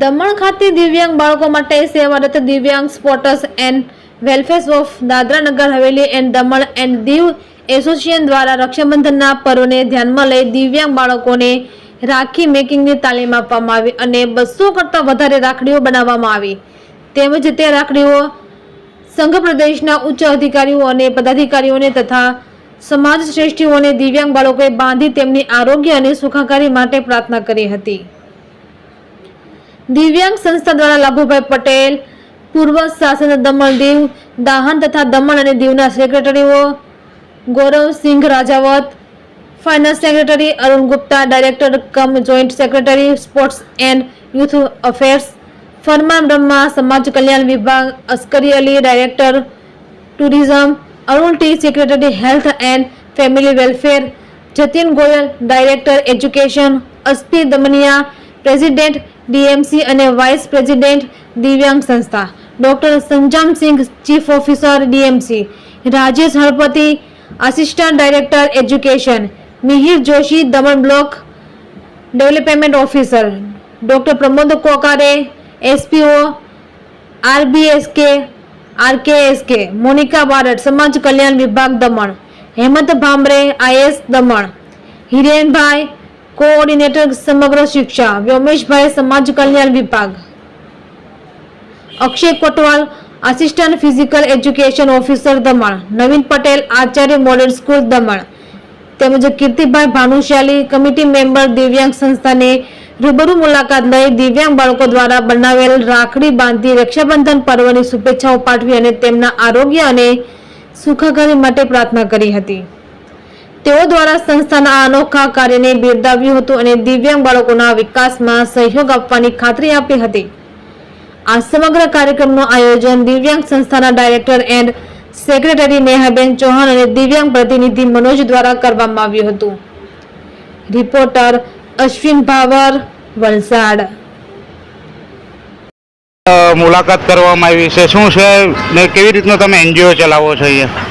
દમણ ખાતે દિવ્યાંગ બાળકો માટે સેવારત દિવ્યાંગ sports and welfare of Dadra Nagar Haveli and Daman and Diu association દ્વારા રક્ષાબંધનના પર્વને ધ્યાનમાં લઈ દિવ્યાંગ બાળકોને રાખી મેકિંગની તાલીમ આપવામાં આવી અને બસો કરતાં વધારે રાખડીઓ બનાવવામાં આવી. તેમજ તે રાખડીઓ સંઘ પ્રદેશના ઉચ્ચ અધિકારીઓ અને પદાધિકારીઓને તથા સમાજ શ્રેષ્ઠીઓને દિવ્યાંગ બાળકોએ બાંધી તેમની આરોગ્ય અને સુખાકારી માટે પ્રાર્થના કરી હતી. દિવ્યાંગ સંસ્થા દ્વારા લાભુભાઈ પટેલ, પૂર્વ શાસન દમણ દીવ, દાહન તથા દમણ અને દીવના સેક્રેટરીઓ Gauravsinh Rajawat finance secretary Arun Gupta director cum joint secretary sports and youth affairs Farman Brahma, સમાજ કલ્યાણ વિભાગ, Askari Ali director tourism Arun T secretary health and family welfare Jatin Goyal director education Aspi Damania president DMC અને vice president દિવ્યાંગ સંસ્થા. Doctor Sanjamsinh chief officer DMC. Rajesh Halpati assistant director education Mihir Joshi, Daman block development officer. Doctor Pramod Kokare, SPO, RBSK, RKSK. Monika Barat સમાજ કલ્યાણ વિભાગ Daman. Hemant Bhamre, IAS Daman. Hirenbhai coordinator Samagra Shiksha, Vyomeshbhai સમાજ કલ્યાણ વિભાગ. Akshay Kotwal assistant physical education officer Daman. Navin Patel, Acharya model school Daman. તેમજ Kirtibhai Bhanushali committee member દિવ્યાંગ સંસ્થાને રૂબરૂ મુલાકાત લઈ દિવ્યાંગ બાળકો દ્વારા બનાવેલ રાખડી બાંધી રક્ષાબંધન પર્વની શુભેચ્છાઓ પાઠવી અને તેમના આરોગ્ય અને સુખાકારી માટે પ્રાર્થના કરી હતી. તેઓ દ્વારા સંસ્થાના અનોખા કાર્યને બિરદાવ્યું હતું અને દિવ્યાંગ બાળકોના વિકાસમાં સહયોગ આપવાની ખાતરી આપી હતી. આ સમગ્ર કાર્યક્રમનું આયોજન દિવ્યાંગ સંસ્થાના director and secretary Nehaben Chauhan અને દિવ્યાંગ પ્રતિનિધિ મનોજ દ્વારા કરવામાં આવ્યું હતું. રિપોર્ટર અશ્વિન ભાવર વલસાડ. મુલાકાત કરવામાં આવી છે. શું છે ને કેવી રીતનું તમે એનજીઓ ચલાવો છો અહીંયા?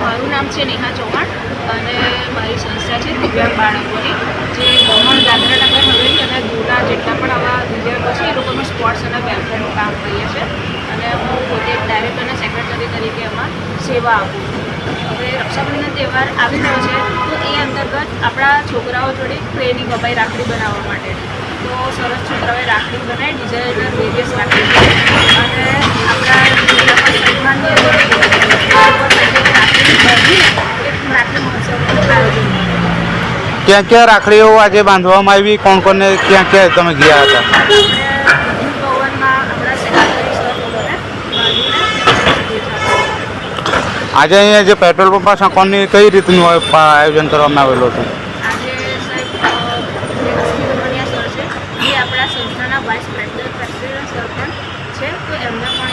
મારું નામ છે નેહા ચૌહાણ. અને મારી સંસ્થા છે દિવ્યાંગ બાળકોની, જે દમણ દાદરાનગર હવેલી અને દૂરના જેટલા પણ આવા દિવ્યાંગો છે, એ લોકોનું સ્પોર્ટ્સ અને વેલફેરનું કામ કરીએ છીએ. અને હું પોતે ડાયરેક્ટર અને સેક્રેટરી તરીકે એમાં સેવા આપું હવે રક્ષાબંધન તહેવાર આવી રહ્યો છે, તો એ અંતર્ગત આપણા છોકરાઓ જોડે ટ્રેનિંગ અપાઈ રાખડી બનાવવા માટે તો સરસ છોકરાઓએ રાખડી બનાવી ડિઝાઇનર વેરિયસ રાખડી અને ક્યાં ક્યાં રાખડીઓ આજે બાંધવામાં આવી? કોણ કોણને ક્યાં ક્યાં તમે ગયા હતા? આજે અહીંયા જે પેટ્રોલ પંપ પાસે કોણની કઈ રીતનું આયોજન કરવામાં આવેલું હતું છે, તો એમને પણ